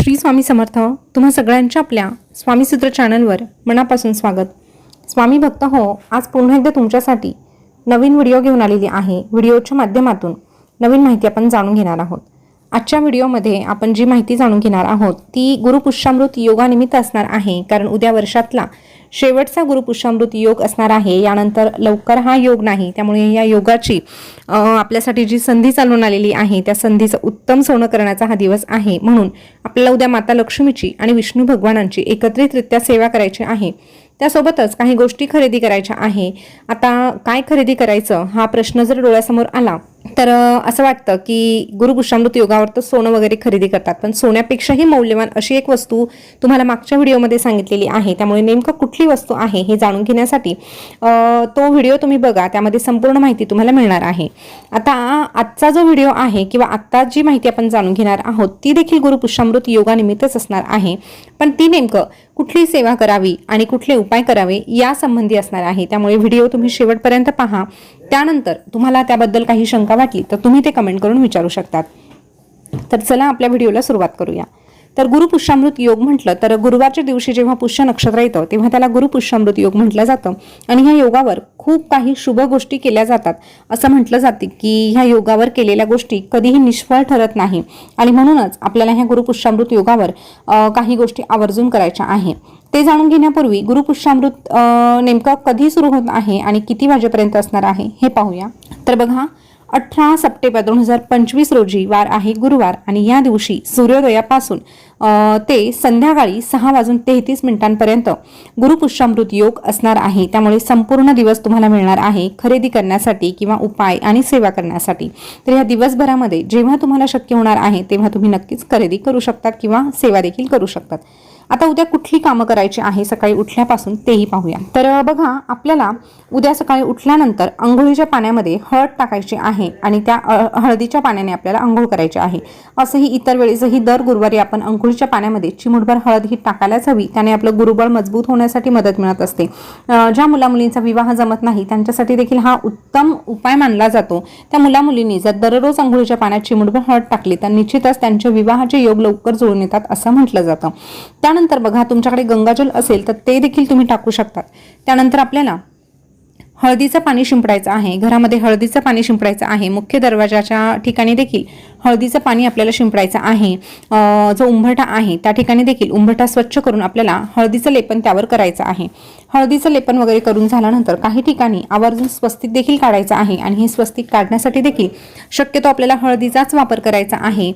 श्री स्वामी समर्थ तुम्हा सगळ्यांच्या आपल्या स्वामीसूत्र चॅनलवर मनापासून स्वागत. स्वामी भक्त हो आज पुन्हा एकदा तुमच्यासाठी नवीन व्हिडिओ घेऊन आलेली आहे. व्हिडिओच्या माध्यमातून नवीन माहिती आपण जाणून घेणार आहोत. आजच्या व्हिडिओमध्ये आपण जी माहिती जाणून घेणार आहोत ती गुरुपुष्यामृत योगानिमित्त असणार आहे. कारण उद्या वर्षातला शेवटचा गुरुपुष्यामृत योग असणार आहे. यानंतर लवकर हा योग नाही. त्यामुळे या योगाची आपल्यासाठी जी संधी चालून आलेली आहे त्या संधीचं उत्तम सोनं करण्याचा हा दिवस आहे. म्हणून आपल्याला उद्या माता लक्ष्मीची आणि विष्णू भगवानांची एकत्रितरित्या सेवा करायची आहे. त्यासोबतच काही गोष्टी खरेदी करायच्या आहे. आता काय खरेदी करायचं हा प्रश्न जर डोळ्यासमोर आला तर असं वाटतं की गुरुपुष्यामृत योगावर तर सोनं वगैरे खरेदी करतात. पण सोन्यापेक्षाही मौल्यवान अशी एक वस्तू तुम्हाला मागच्या व्हिडिओमध्ये सांगितलेली आहे. त्यामुळे नेमकं कुठली वस्तू आहे हे जाणून घेण्यासाठी तो व्हिडिओ तुम्ही बघा. त्यामध्ये संपूर्ण माहिती तुम्हाला मिळणार आहे. आता आजचा जो व्हिडिओ आहे किंवा आत्ता जी माहिती आपण जाणून घेणार आहोत ती देखील गुरुपुष्यामृत योगानिमित्तच असणार आहे. पण ती नेमकं कुठली सेवा करावी आणि कुठले उपाय करावे या संबंधी असणार आहे. त्यामुळे व्हिडिओ तुम्ही शेवटपर्यंत पहा. त्यानंतर तुम्हाला त्याबद्दल काही शंका वाटली तर तुम्ही ते कमेंट करून विचारू शकतात. तर चला आपल्या व्हिडिओला सुरुवात करूया. तर गुरुपुष्यामृत योग म्हटलं तर गुरुवारच्या दिवशी जेव्हा पुष्य नक्षत्र येतं तेव्हा त्याला गुरुपुष्यामृत योग म्हटलं जातं. आणि ह्या योगावर खूप काही शुभ गोष्टी केल्या जातात. असं म्हटलं जाते की ह्या योगावर केलेल्या गोष्टी कधीही निष्फळ ठरत नाही. आणि म्हणूनच आपल्याला ह्या गुरुपुष्यामृत योगावर काही गोष्टी आवर्जून करायच्या आहे. ते जाणून घेण्यापूर्वी गुरुपुष्यामृत नेमकं कधी सुरू होत आहे आणि किती वाजेपर्यंत असणार आहे हे पाहूया. तर बघा अठरा सप्टेंबर दोन हजार पंचवीस रोजी वार आहे गुरुवार. आणि या दिवशी सूर्योदयापासून ते संध्याकाळी सहा वाजून तेहतीस मिनिटांपर्यंत गुरुपुष्यामृत योग असणार आहे. त्यामुळे संपूर्ण दिवस तुम्हाला मिळणार आहे खरेदी करण्यासाठी किंवा उपाय आणि सेवा करण्यासाठी. तर या दिवसभरामध्ये जेव्हा तुम्हाला शक्य होणार आहे तेव्हा तुम्ही नक्कीच खरेदी करू शकतात किंवा सेवा देखील करू शकतात. आता उद्या कुठली कामं करायची आहे? सकाळी उठल्यापासून तेही पाहूया. तर बघा आपल्याला उद्या सकाळी उठल्यानंतर आंघोळीच्या पाण्यामध्ये हळद टाकायची आहे आणि त्या हळदीच्या पाण्याने आपल्याला आंघोळ करायची आहे. असंही इतर वेळेसही दर गुरुवारी आपण आंघोळीच्या पाण्यामध्ये चिमुटभर हळद ही टाकायलाच हवी. त्याने आपलं गुरुबळ मजबूत होण्यासाठी मदत मिळत असते. ज्या ज्या मुलामुलींचा विवाह जमत नाही त्यांच्यासाठी देखील हा उत्तम उपाय मानला जातो. त्या मुलामुलींनी जर दररोज आंघोळीच्या पाण्यात चिमुटभर हळद टाकली तर निश्चितच त्यांच्या विवाहाचे योग लवकर जुळून येतात असं म्हटलं जातं. त्यानंतर बघा तुमच्याकडे गंगाजल असेल तर ते देखील तुम्ही टाकू शकतात त्यानंतर आपल्याला हळदीचं पाणी शिंपडायचं आहे. घरामध्ये हळदीचं पाणी शिंपडायचं आहे. मुख्य दरवाजाच्या ठिकाणी देखील हळदीचं पाणी आपल्याला शिंपडायचं आहे. जो उंबरठा आहे त्या ठिकाणी देखील उंबरठा स्वच्छ करून आपल्याला हळदीचं लेपन त्यावर करायचं आहे. हळदीचं लेपन वगैरे करून झाल्यानंतर काही ठिकाणी आवर्जून स्वस्तिक देखील काढायचं आहे आणि हे स्वस्तिक काढण्यासाठी देखील शक्यतो आपल्याला हळदीचाच वापर करायचा आहे.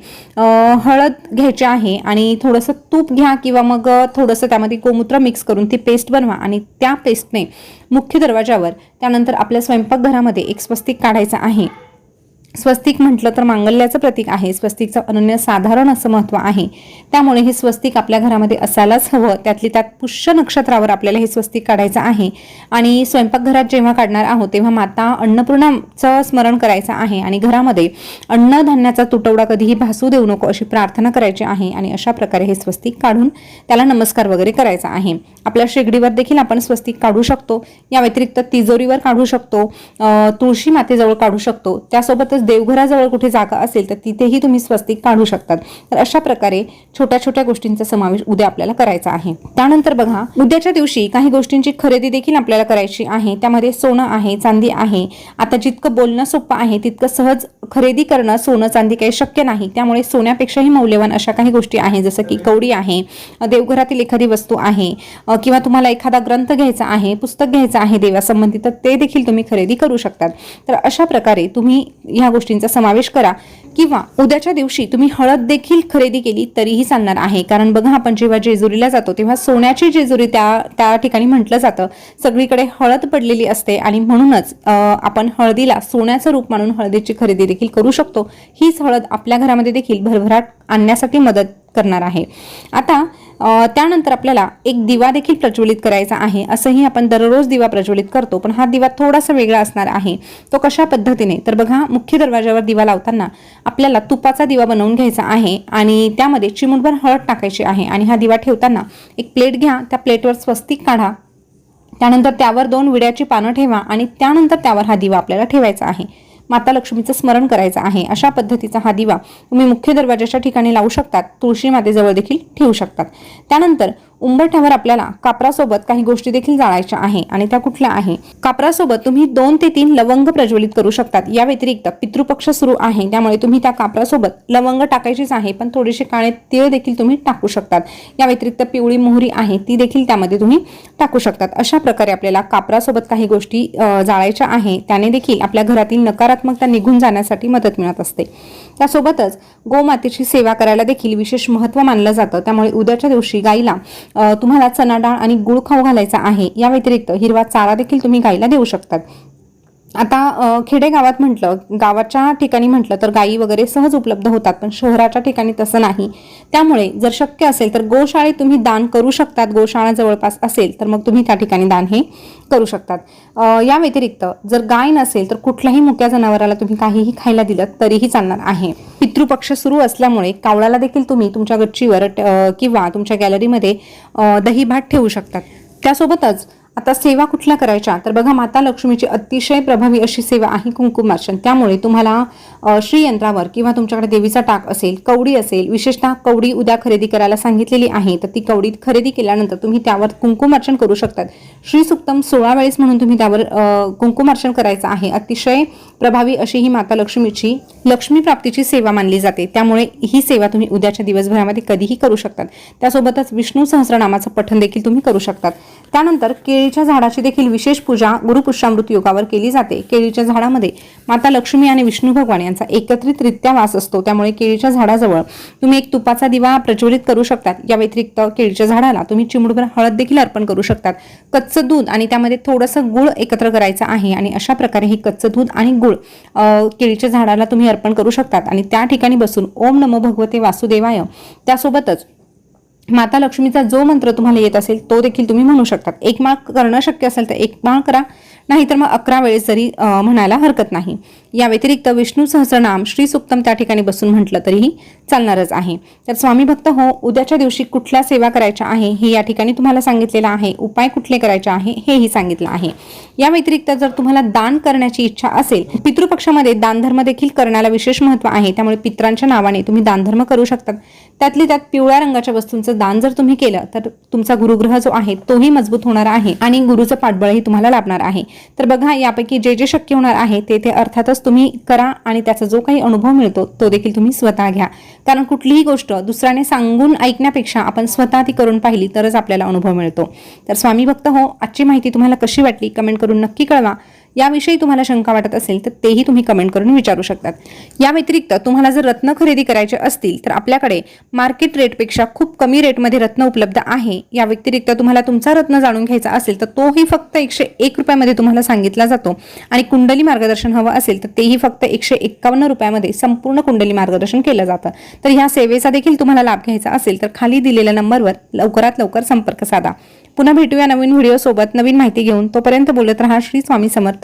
हळद घ्यायची आहे आणि थोडंसं तूप घ्या किंवा मग थोडंसं त्यामध्ये गोमूत्र मिक्स करून ती पेस्ट बनवा आणि त्या पेस्टने मुख्य दरवाजावर त्यानंतर आपल्या स्वयंपाकघरामध्ये एक स्वस्तिक काढायचं आहे. स्वस्तिक म्हटलं तर मांगल्याचं प्रतीक आहे. स्वस्तिकचं अनन्य साधारण असं महत्त्व आहे. त्यामुळे हे स्वस्तिक आपल्या घरामध्ये असायलाच हवं. त्यातली त्यात पुष्य नक्षत्रावर आपल्याला हे स्वस्तिक काढायचं आहे. आणि स्वयंपाकघरात जेव्हा काढणार आहोत तेव्हा माता अन्नपूर्णाचं स्मरण करायचं आहे. आणि घरामध्ये अन्नधान्याचा तुटवडा कधीही भासू देऊ नको अशी प्रार्थना करायची आहे. आणि अशा प्रकारे हे स्वस्तिक काढून त्याला नमस्कार वगैरे करायचा आहे. आपल्या शेगडीवर देखील आपण स्वस्तिक काढू शकतो. या व्यतिरिक्त तिजोरीवर काढू शकतो. तुळशी मातेजवळ काढू शकतो. त्यासोबतच देवघराजवळ कुठे जागा असेल तर तिथेही तुम्ही स्वस्तिक काढू शकतात. तर अशा प्रकारे छोट्या छोट्या गोष्टींचा समावेश उद्या आपल्याला करायचा आहे. त्यानंतर बघा उद्याच्या दिवशी काही गोष्टींची खरेदी देखील आपल्याला करायची आहे. त्यामध्ये सोनं आहे चांदी आहे. आता जितकं बोलणं सोपं आहे तितकं सहज खरेदी करणं सोनं चांदी काही शक्य नाही. त्यामुळे सोन्यापेक्षाही मौल्यवान अशा काही गोष्टी आहे जसं की कवडी आहे देवघरातील एखादी वस्तू आहे किंवा तुम्हाला एखादा ग्रंथ घ्यायचा आहे पुस्तक घ्यायचं आहे देवासंबंधी तर ते देखील तुम्ही खरेदी करू शकतात. तर अशा प्रकारे तुम्ही ह्या गोष्टींचा समावेश करा. किंवा उद्याच्या दिवशी तुम्ही हळद देखील खरेदी केली तरीही चालणार आहे. कारण बघा आपण जेव्हा जेजुरीला जातो तेव्हा सोन्याची जेजुरी त्या त्या ठिकाणी म्हटलं जातं. सगळीकडे हळद पडलेली असते आणि म्हणूनच आपण हळदीला सोन्याचं रूप मानून हळदीची खरेदी देखील करू शकतो. हीच हळद आपल्या घरामध्ये देखील भरभराट आणण्यासाठी मदत करणार आहे. आता त्यानंतर आपल्याला एक दिवा देखील प्रज्वलित करायचा आहे. असंही आपण दररोज दिवा प्रज्वलित करतो पण हा दिवा थोडासा वेगळा असणार आहे. तो कशा पद्धतीने? तर बघा मुख्य दरवाजावर दिवा लावताना आपल्याला तुपाचा दिवा बनवून घ्यायचा आहे आणि त्यामध्ये चिमुटभर हळद टाकायची आहे आणि हा दिवा ठेवताना एक प्लेट घ्या त्या प्लेटवर स्वस्तिक काढा. त्यानंतर त्यावर दोन विड्याची पानं ठेवा आणि त्यानंतर त्यावर हा दिवा आपल्याला ठेवायचा आहे. माता लक्ष्मीचं स्मरण करायचं आहे. अशा पद्धतीचा हा दिवा तुम्ही मुख्य दरवाजाच्या ठिकाणी लावू शकतात. तुळशी मातेजवळ देखील ठेवू शकतात. त्यानंतर उंबरठ्यावर आपल्याला कापरासोबत काही गोष्टी देखील जाळायच्या आहे आणि त्या कुठल्या आहे? कापरासोबत तुम्ही दोन ते तीन लवंग प्रज्वलित करू शकतात. या व्यतिरिक्त पितृपक्ष सुरू आहे त्यामुळे तुम्ही त्या कापरासोबत लवंग टाकायचीच आहे पण थोडेसे काळे तीळ देखील तुम्ही टाकू शकतात. या व्यतिरिक्त पिवळी मोहरी आहे ती देखील त्यामध्ये तुम्ही टाकू शकतात. अशा प्रकारे आपल्याला कापरासोबत काही गोष्टी जाळायच्या आहे त्याने देखील आपल्या घरातील नकारात्मकता निघून जाण्यासाठी मदत मिळत असते. त्यासोबतच गोमातेची सेवा करायला देखील विशेष महत्त्व मानलं जातं. त्यामुळे उद्याच्या दिवशी गाईला तुम्हाला चना डाळ आणि गुळ खाऊ घालायचा आहे. या व्यतिरिक्त हिरवा चारा देखील तुम्ही गाईला देऊ शकतात. आता खेडेगावात म्हटलं गावाच्या ठिकाणी म्हटलं तर गायी वगैरे सहज उपलब्ध होतात पण शहराच्या ठिकाणी तसं नाही. त्यामुळे जर शक्य असेल तर गोशाळेत तुम्ही दान करू शकतात गोशाळा जवळपास असेल तर मग तुम्ही त्या ठिकाणी दान हे करू शकतात. या व्यतिरिक्त जर गाय नसेल तर कुठल्याही मुक्या जनावराला तुम्ही काहीही खायला दिलं तरीही चालणार आहे. पितृपक्ष सुरू असल्यामुळे कावळाला देखील तुम्ही तुमच्या गच्चीवर किंवा तुमच्या गॅलरीमध्ये दही भात ठेवू शकतात. त्यासोबतच आता सेवा कुठल्या करायच्या? तर बघा माता लक्ष्मीची अतिशय प्रभावी अशी सेवा आहे कुंकुमार्चन त्यामुळे तुम्हाला श्रीयंत्रावर किंवा तुमच्याकडे देवीचा टाक असेल कवडी असेल विशेषतः कवडी उद्या खरेदी करायला सांगितलेली आहे तर ती कवडी खरेदी केल्यानंतर तुम्ही त्यावर कुंकुमार्चन करू शकतात. श्री सुक्तम सोळा वेळेस म्हणून तुम्ही त्यावर कुंकुमार्चन करायचं आहे. अतिशय प्रभावी अशी ही माता लक्ष्मीची लक्ष्मी प्राप्तीची सेवा मानली जाते. त्यामुळे ही सेवा तुम्ही उद्याच्या दिवसभरामध्ये कधीही करू शकतात. त्यासोबतच विष्णू सहस्रनामाचं पठण देखील तुम्ही करू शकतात. त्यानंतर केळीच्या झाडाची देखील विशेष पूजा गुरुपुष्यामृत योगावर केली जाते. केळीच्या झाडामध्ये माता लक्ष्मी आणि विष्णू भगवान यांचा एकत्रितरित्या वास असतो. त्यामुळे केळीच्या झाडाजवळ तुम्ही एक तुपाचा दिवा प्रज्वलित करू शकतात. या व्यतिरिक्त केळीच्या झाडाला तुम्ही चिमुडभर हळद देखील अर्पण करू शकतात. कच्चं दूध आणि त्यामध्ये थोडंसं गुळ एकत्र करायचं आहे आणि अशा प्रकारे हे कच्चं दूध आणि गुळ केळीच्या झाडाला तुम्ही अर्पण करू शकतात. आणि त्या ठिकाणी बसून ओम नमो भगवते वासुदेवाय. त्यासोबतच माता लक्ष्मीचा जो मंत्र तुम्हाला येत असेल तो देखील तुम्ही म्हणू शकतात. एक माळ करणं शक्य असेल तर एक माळ करा नाहीतर मग अकरा वेळेस जरी म्हणायला हरकत नाही. या व्यतिरिक्त विष्णू सहस्रनाम श्री सुक्तम त्या ठिकाणी बसून म्हटलं तरीही चालणारच आहे. तर स्वामी भक्त हो उद्याच्या दिवशी कुठल्या सेवा करायच्या आहे हे या ठिकाणी तुम्हाला सांगितलेलं आहे. उपाय कुठले करायचे आहे हेही सांगितलं आहे. या व्यतिरिक्त जर तुम्हाला दान करण्याची इच्छा असेल पितृपक्षामध्ये दानधर्म देखील करण्याला विशेष महत्त्व आहे. त्यामुळे पित्रांच्या नावाने तुम्ही दानधर्म करू शकतात. त्यातली त्यात पिवळ्या रंगाच्या वस्तूंचं दान जर तुम्ही केलं तर तुमचा गुरुग्रह जो आहे तोही मजबूत होणार आहे आणि गुरुचं पाठबळही तुम्हाला लाभणार आहे. तर बघा यापैकी जे जे शक्य होणार आहे ते ते अर्थातच तुम्ही करा आणि त्याचा जो काही अनुभव मिळतो तो देखील तुम्ही स्वतः घ्या. कारण कुठलीही गोष्ट दुसऱ्याने सांगून ऐकण्यापेक्षा आपण स्वतः ती करून पाहिली तरच आपल्याला अनुभव मिळतो. तर स्वामी भक्त हो आजची माहिती तुम्हाला कशी वाटली कमेंट करून नक्की कळवा. याविषयी तुम्हाला शंका वाटत असेल तर तेही तुम्ही कमेंट करून विचारू शकतात. या व्यतिरिक्त तुम्हाला जर रत्न खरेदी करायचे असतील तर आपल्याकडे मार्केट रेटपेक्षा खूप कमी रेटमध्ये रत्न उपलब्ध आहे. या व्यतिरिक्त तुम्हाला तुमचा रत्न जाणून घ्यायचा असेल तर तोही फक्त एकशे एक रुपयामध्ये तुम्हाला सांगितला जातो. आणि कुंडली मार्गदर्शन हवं असेल तर तेही फक्त एकशे एक्कावन्न रुपयामध्ये संपूर्ण कुंडली मार्गदर्शन केलं जातं. तर ह्या सेवेचा देखील तुम्हाला लाभ घ्यायचा असेल तर खाली दिलेल्या नंबरवर लवकरात लवकर संपर्क साधा. पुन्हा भेटूया नवीन व्हिडिओ सोबत. नवीन माहिती घेऊन तोपर्यंत बोलत रहा श्री स्वामी समर्थ.